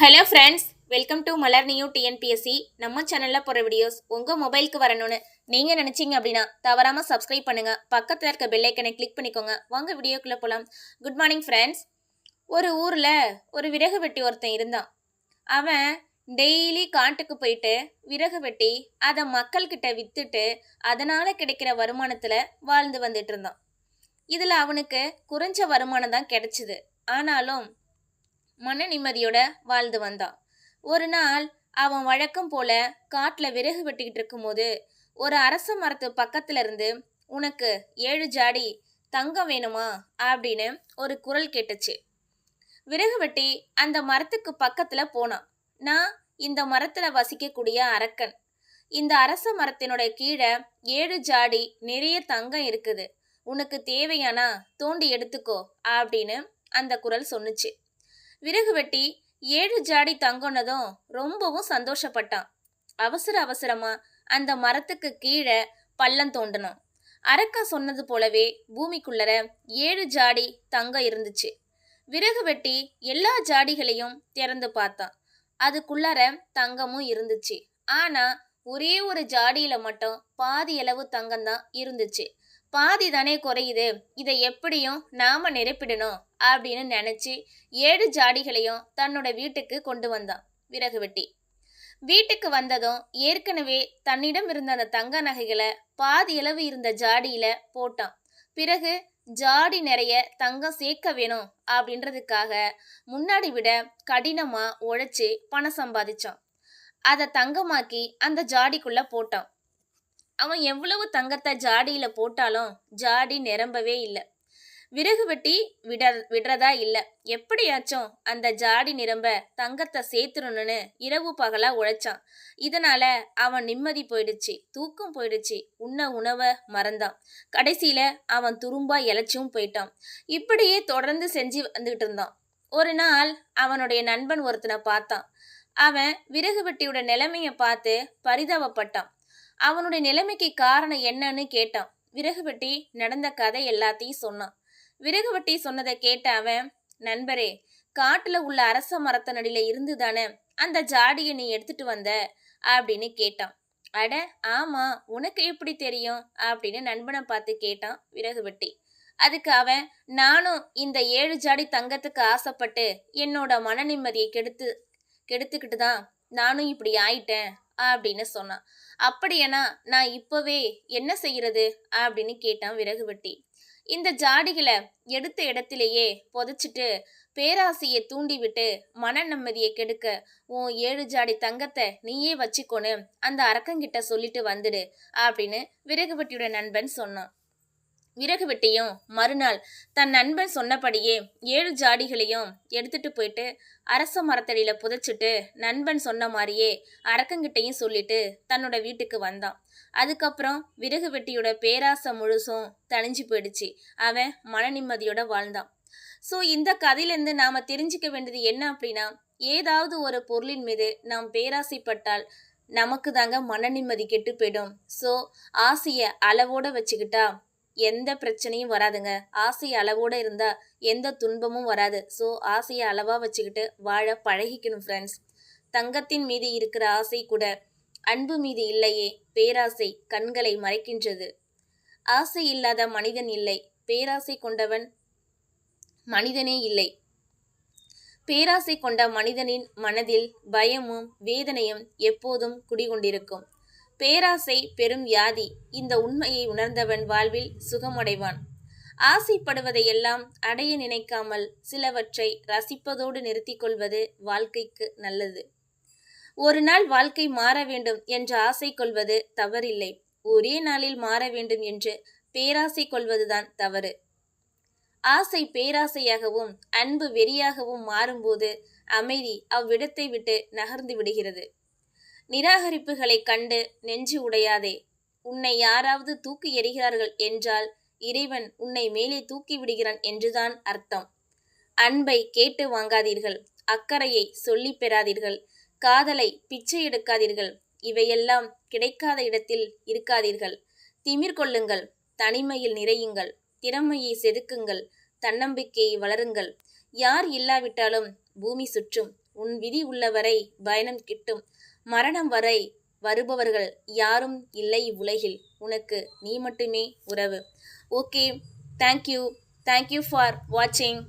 Hello friends welcome to Malar new TNPSC நம்ம சேனலில் போகிற வீடியோஸ் உங்கள் மொபைலுக்கு வரணும்னு நீங்கள் நினச்சிங்க அப்படின்னா தவறாமல் சப்ஸ்கிரைப் பண்ணுங்கள் பக்கத்தில் இருக்க பெல்லைக்கனை கிளிக் பண்ணிக்கோங்க. வாங்க வீடியோக்குள்ளே போகலாம் குட் மார்னிங் ஃப்ரெண்ட்ஸ் ஒரு ஊரில் ஒரு விறகு வெட்டி ஒருத்தன் இருந்தான். அவன் டெய்லி காட்டுக்கு போயிட்டு விறகு வெட்டி அதை மக்கள்கிட்ட விற்றுட்டு அதனால் கிடைக்கிற வருமானத்தில் வாழ்ந்து வந்துட்டு இருந்தான். இதில் அவனுக்கு குறைஞ்ச வருமானம் தான் கிடைச்சிது. ஆனாலும் மன நிம்மதியோட வாழ்ந்து வந்தான் ஒரு நாள் அவன் வழக்கம் போல காட்டில் விறகு வெட்டிக்கிட்டு இருக்கும்போது ஒரு அரச மரத்து பக்கத்துல இருந்து உனக்கு ஏழு ஜாடி தங்கம் வேணுமா? அப்படின்னு ஒரு குரல் கேட்டுச்சு. விறகு வெட்டி அந்த மரத்துக்கு பக்கத்துல போனான் நான் இந்த மரத்துல வசிக்கக்கூடிய அரக்கன். இந்த அரச மரத்தினோட கீழே ஏழு ஜாடி நிறைய தங்கம் இருக்குது. உனக்கு தேவையானா தோண்டி எடுத்துக்கோ அப்படின்னு அந்த குரல் சொன்னுச்சு. விறகு வெட்டி ஏழு ஜாடி தங்கனதும் ரொம்பவும் சந்தோஷப்பட்டான். அவசர அவசரமா அந்த மரத்துக்கு கீழே பள்ளம் தோண்டணும் அரக்கா சொன்னது போலவே பூமிக்குள்ளர ஏழு ஜாடி தங்கம் இருந்துச்சு. விறகு வெட்டி எல்லா ஜாடிகளையும் திறந்து பார்த்தான். அதுக்குள்ளர தங்கமும் இருந்துச்சு. ஆனா ஒரே ஒரு ஜாடியில மட்டும் பாதி அளவு தங்கம் தான் இருந்துச்சு. பாதி தானே குறையுது. இதை எப்படியும் நாம நிரப்பிடணும் அப்படின்னு நினைச்சு ஏழு ஜாடிகளையும் தன்னோட வீட்டுக்கு கொண்டு வந்தான் விறகு வெட்டி. வீட்டுக்கு வந்ததும் ஏற்கனவே தன்னிடம் இருந்த அந்த தங்க நகைகளை பாதி அளவு இருந்த ஜாடியில போட்டான். பிறகு ஜாடி நிறைய தங்கம் சேர்க்க வேணும் அப்படின்றதுக்காக முன்னாடி விட கடினமா உழைச்சி பணம் சம்பாதிச்சான். அதை தங்கமாக்கி அந்த ஜாடிக்குள்ள போட்டான். அவன் எவ்வளவு தங்கத்தை ஜாடியில போட்டாலும் ஜாடி நிரம்பவே இல்லை. விறகு வெட்டி விட விடுறதா இல்லை. எப்படியாச்சும் அந்த ஜாடி நிரம்ப தங்கத்தை சேர்த்துடணும்னு இரவு பகலா உழைச்சான். இதனால அவன் நிம்மதி போயிடுச்சு தூக்கம் போயிடுச்சு உண்ண உணவை மறந்தான். கடைசியில அவன் துரும்பா இழைச்சும் போயிட்டான். இப்படியே தொடர்ந்து செஞ்சு வந்துகிட்டு இருந்தான். ஒரு நாள் அவனுடைய நண்பன் ஒருத்தனை பார்த்தான். அவன் விறகு வெட்டியோட நிலைமையை பார்த்து பரிதாபப்பட்டான். அவனுடைய நிலைமைக்கு காரணம் என்னன்னு கேட்டான். விறகு வெட்டி நடந்த கதை எல்லாத்தையும் சொன்னான். விறகு வெட்டி சொன்னதை கேட்ட அவன் நண்பரே காட்டுல உள்ள அரச மரத்தனடியில இருந்து தானே அந்த ஜாடியை நீ எடுத்துட்டு வந்த? அப்படின்னு கேட்டான். அட ஆமா உனக்கு எப்படி தெரியும்? அப்படின்னு நண்பனை பார்த்து கேட்டான் விறகு வெட்டி அதுக்கு அவன் நானும் இந்த ஏழு ஜாடி தங்கத்துக்கு ஆசைப்பட்டு என்னோட மன நிம்மதியை கெடுத்து கெடுத்துக்கிட்டு தான் நானும் இப்படி ஆயிட்டேன். அப்படின்னு சொன்னான். அப்படியனா நான் இப்போவே என்ன செய்யறது? அப்படின்னு கேட்டான் விறகு வெட்டி இந்த ஜாடிகளை எடுத்த இடத்திலேயே புதைச்சிட்டு பேராசையை தூண்டிவிட்டு மன நிம்மதியை கெடுக்க உன் ஏழு ஜாடி தங்கத்தை நீயே வச்சுக்கோன்னு அந்த அரக்கங்கிட்ட சொல்லிட்டு வந்துடு அப்படின்னு விறகுவட்டியோட நண்பன் சொன்னான். விறகு வெட்டியும் மறுநாள் தன் நண்பன் சொன்னபடியே ஏழு ஜாடிகளையும் எடுத்துட்டு போயிட்டு அரச மரத்தடியில புதைச்சிட்டு நண்பன் சொன்ன மாதிரியே அரக்கங்கிட்டையும் சொல்லிட்டு தன்னோட வீட்டுக்கு வந்தான். அதுக்கப்புறம் விறகு வெட்டியோட பேராசை முழுசும் தணிஞ்சு போயிடுச்சு. அவன் மன நிம்மதியோட வாழ்ந்தான். ஸோ இந்த கதையிலேருந்து நாம் தெரிஞ்சுக்க வேண்டியது என்ன அப்படின்னா ஏதாவது ஒரு பொருளின் மீது நாம் பேராசைப்பட்டால் நமக்கு தாங்க மன நிம்மதி கெட்டு போயிடும். ஸோ ஆசையை அளவோடு வச்சுக்கிட்டா எந்த பிரச்சனையும் வராதுங்க. ஆசை அளவோட இருந்தால் எந்த துன்பமும் வராது. ஸோ ஆசையை அளவாக வச்சுக்கிட்டு வாழ பழகிக்கணும் ஃப்ரெண்ட்ஸ் தங்கத்தின் மீது இருக்கிற ஆசை கூட அன்பு மீது இல்லையே பேராசை கண்களை மறைக்கின்றது. ஆசை இல்லாத மனிதன் இல்லை பேராசை கொண்டவன் மனிதனே இல்லை. பேராசை கொண்ட மனிதனின் மனதில் பயமும் வேதனையும் எப்போதும் குடிகொண்டிருக்கும். பேராசை பெரும் வியாதி. இந்த உண்மையை உணர்ந்தவன் வாழ்வில் சுகமடைவான். ஆசைப்படுவதையெல்லாம் அடைய நினைக்காமல் சிலவற்றை ரசிப்பதோடு நிறுத்திக் கொள்வது வாழ்க்கைக்கு நல்லது. ஒரு நாள் வாழ்க்கை மாற வேண்டும் என்று ஆசை கொள்வது தவறில்லை. ஒரே நாளில் மாற வேண்டும் என்று பேராசை கொள்வதுதான் தவறு. ஆசை பேராசையாகவும் அன்பு வெறியாகவும் மாறும்போது அமைதி அவ்விடத்தை விட்டு நகர்ந்து விடுகிறது. நிராகரிப்புகளை கண்டு நெஞ்சு உடையாதே. உன்னை யாராவது தூக்கி எறிகிறார்கள் என்றால் இறைவன் உன்னை மேலே தூக்கி விடுகிறான் என்றுதான் அர்த்தம். அன்பை கேட்டு வாங்காதீர்கள் அக்கறையை சொல்லி பெறாதீர்கள் காதலை பிச்சை எடுக்காதீர்கள் இவையெல்லாம் கிடைக்காத இடத்தில் இருக்காதீர்கள். திமிர் கொள்ளுங்கள் தனிமையில் நிறையுங்கள் திறமையை செதுக்குங்கள் தன்னம்பிக்கையை வளருங்கள். யார் இல்லாவிட்டாலும் பூமி சுற்றும் உன் விதி உள்ளவரை பயணம் கிட்டும் மரணம் வரை வருபவர்கள் யாரும் இல்லை இவ்வுலகில். உனக்கு நீ மட்டுமே உறவு. ஓகே. தேங்க்யூ தேங்க்யூ ஃபார் வாட்சிங்